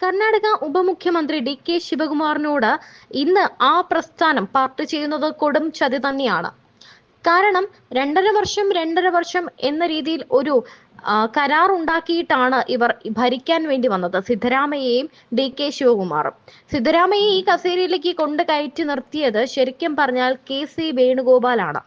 കർണാടക ഉപമുഖ്യമന്ത്രി D K ശിവകുമാറിനോട് ഇന്ന് ആ പ്രസ്ഥാനം പാർട്ടി ചെയ്യുന്നത് കൊടും ചതി തന്നെയാണ്. കാരണം രണ്ടര വർഷം രണ്ടര വർഷം എന്ന രീതിയിൽ ഒരു കരാർ ഉണ്ടാക്കിയിട്ടാണ് ഇവർ ഭരിക്കാൻ വേണ്ടി വന്നത്. സിദ്ധരാമയ്യയും ഡി കെ ശിവകുമാറും. സിദ്ധരാമയ്യ ഈ കസേരയിലേക്ക് കൊണ്ട് കയറ്റി നിർത്തിയത് ശരിക്കും പറഞ്ഞാൽ കെ സി വേണുഗോപാലാണ്.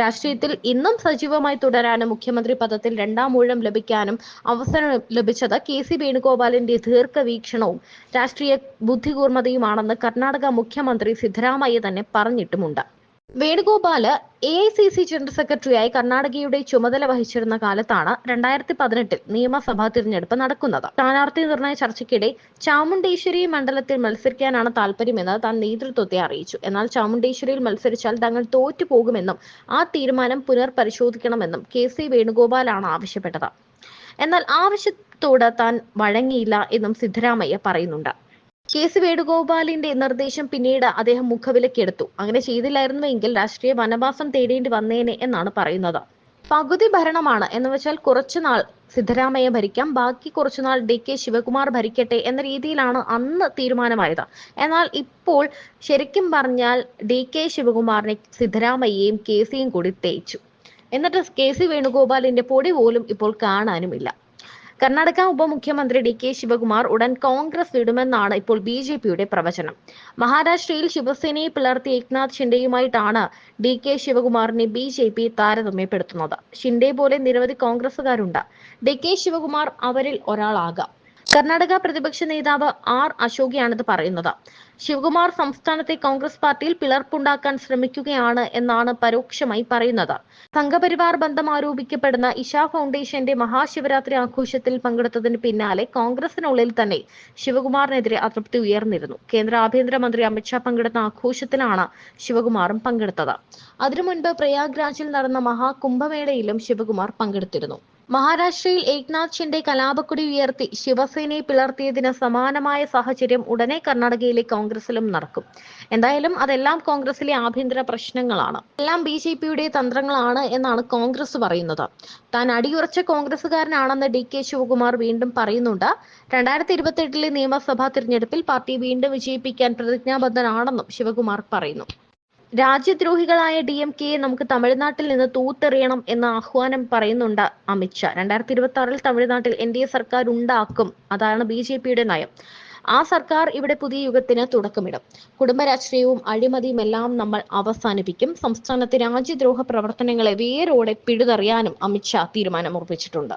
രാഷ്ട്രീയത്തിൽ ഇന്നും സജീവമായി തുടരാനും മുഖ്യമന്ത്രി പദത്തിൽ രണ്ടാം ഊഴം ലഭിക്കാനും അവസരം ലഭിച്ചത് കെ സി വേണുഗോപാലിന്റെ ദീർഘവീക്ഷണവും രാഷ്ട്രീയ ബുദ്ധികൂർമ്മതയുമാണെന്ന് കർണാടക മുഖ്യമന്ത്രി സിദ്ധരാമയ്യ തന്നെ പറഞ്ഞിട്ടുമുണ്ട്. Venugopal A I C C general സെക്രട്ടറിയായി കർണാടകയുടെ ചുമതല വഹിച്ചിരുന്ന കാലത്താണ് രണ്ടായിരത്തി പതിനെട്ടിൽ നിയമസഭാ തിരഞ്ഞെടുപ്പ് നടക്കുന്നത്. സ്ഥാനാർത്ഥി നിർണയ ചർച്ചയ്ക്കിടെ ചാമുണ്ടേശ്വരി മണ്ഡലത്തിൽ മത്സരിക്കാനാണ് താല്പര്യമെന്ന് താൻ നേതൃത്വത്തെ അറിയിച്ചു. എന്നാൽ ചാമുണ്ടേശ്വരിയിൽ മത്സരിച്ചാൽ തങ്ങൾ തോറ്റു തോറ്റുപോകുമെന്നും ആ തീരുമാനം പുനർപരിശോധിക്കണമെന്നും കെ സി വേണുഗോപാലാണ് ആവശ്യപ്പെട്ടത്. എന്നാൽ ആവശ്യത്തോട് താൻ വഴങ്ങിയില്ല എന്നും സിദ്ധരാമയ്യ പറയുന്നുണ്ട്. കെ സി വേണുഗോപാലിന്റെ നിർദ്ദേശം പിന്നീട് അദ്ദേഹം മുഖവിലക്കെടുത്തു അങ്ങനെ ചെയ്തില്ലായിരുന്നുവെങ്കിൽ രാഷ്ട്രീയ വനവാസം തേടേണ്ടി വന്നേനെ എന്നാണ് പറയുന്നത്. പകുതി ഭരണമാണ്. എന്ന് വെച്ചാൽ കുറച്ചുനാൾ സിദ്ധരാമയ്യ ഭരിക്കാം. ബാക്കി കുറച്ചുനാൾ ഡി കെ ശിവകുമാർ ഭരിക്കട്ടെ എന്ന രീതിയിലാണ് അന്ന് തീരുമാനമായത്. എന്നാൽ ഇപ്പോൾ ശരിക്കും പറഞ്ഞാൽ ഡി കെ ശിവകുമാറിനെ സിദ്ധരാമയ്യയും കെ സിയും കൂടി തേച്ചു. എന്നിട്ട് കെ സി വേണുഗോപാലിന്റെ പൊടി പോലും ഇപ്പോൾ കാണാനുമില്ല. കർണാടക ഉപമുഖ്യമന്ത്രി ഡി കെ ശിവകുമാർ ഉടൻ കോൺഗ്രസ് വിടുമെന്നാണ് ഇപ്പോൾ ബി ജെ പിയുടെ പ്രവചനം. മഹാരാഷ്ട്രയിൽ ശിവസേനയെ പിളർത്തി ഏക്നാഥ് ഷിൻഡെയുമായിട്ടാണ് ഡി കെ ശിവകുമാറിനെ ബി ജെ പി താരതമ്യപ്പെടുത്തുന്നത്. ഷിൻഡെ പോലെ നിരവധി കോൺഗ്രസുകാരുണ്ട് ഡി കെ ശിവകുമാർ അവരിൽ ഒരാളാകാം. കർണാടക പ്രതിപക്ഷ നേതാവ് ആർ അശോകയാണിത് പറയുന്നത്. ശിവകുമാർ സംസ്ഥാനത്തെ കോൺഗ്രസ് പാർട്ടിയിൽ പിളർപ്പുണ്ടാക്കാൻ ശ്രമിക്കുകയാണ് എന്നാണ് പരോക്ഷമായി പറയുന്നത്. സംഘപരിവാർ ബന്ധം ആരോപിക്കപ്പെടുന്ന ഇഷ ഫൗണ്ടേഷന്റെ മഹാശിവരാത്രി ആഘോഷത്തിൽ പങ്കെടുത്തതിന് പിന്നാലെ കോൺഗ്രസിനുള്ളിൽ തന്നെ ശിവകുമാറിനെതിരെ അതൃപ്തി ഉയർന്നിരുന്നു. കേന്ദ്ര ആഭ്യന്തരമന്ത്രി അമിത്ഷാ പങ്കെടുത്ത ആഘോഷത്തിലാണ് ശിവകുമാറും പങ്കെടുത്തത്. അതിനു മുൻപ് പ്രയാഗ്രാജിൽ നടന്ന മഹാകുംഭമേളയിലും ശിവകുമാർ പങ്കെടുത്തിരുന്നു. മഹാരാഷ്ട്രയിൽ ഏക്നാഥ് ഷിൻഡെ കലാപക്കൊടി ഉയർത്തി ശിവസേനയെ പിളർത്തിയതിന് സമാനമായ സാഹചര്യം ഉടനെ കർണാടകയിലെ കോൺഗ്രസിലും നടക്കും. എന്തായാലും അതെല്ലാം കോൺഗ്രസിലെ ആഭ്യന്തര പ്രശ്നങ്ങളാണ്. എല്ലാം ബി ജെ പിയുടെ തന്ത്രങ്ങളാണ് എന്നാണ് കോൺഗ്രസ് പറയുന്നത്. താൻ അടിയുറച്ച കോൺഗ്രസുകാരനാണെന്ന് ഡി കെ ശിവകുമാർ വീണ്ടും പറയുന്നുണ്ട്. രണ്ടായിരത്തി ഇരുപത്തി എട്ടിലെ നിയമസഭാ തിരഞ്ഞെടുപ്പിൽ പാർട്ടി വീണ്ടും വിജയിപ്പിക്കാൻ പ്രതിജ്ഞാബദ്ധനാണെന്നും ശിവകുമാർ പറയുന്നു. രാജ്യദ്രോഹികളായ ഡി എം കെയെ നമുക്ക് തമിഴ്നാട്ടിൽ നിന്ന് തൂത്തെറിയണം എന്ന ആഹ്വാനം പറയുന്നുണ്ട് അമിത്ഷാ രണ്ടായിരത്തി ഇരുപത്തി ആറിൽ തമിഴ്നാട്ടിൽ എൻ ഡി എ സർക്കാർ ഉണ്ടാക്കും. അതാണ് ബി ജെ പിയുടെ നയം. ആ സർക്കാർ ഇവിടെ പുതിയ യുഗത്തിന് തുടക്കമിടും. കുടുംബ രാഷ്ട്രീയവും അഴിമതിയും എല്ലാം നമ്മൾ അവസാനിപ്പിക്കും. സംസ്ഥാനത്തെ രാജ്യദ്രോഹ പ്രവർത്തനങ്ങളെ വേരോടെ പിഴുതെറിയാനും അമിത്ഷാ തീരുമാനമുറപ്പിച്ചിട്ടുണ്ട്.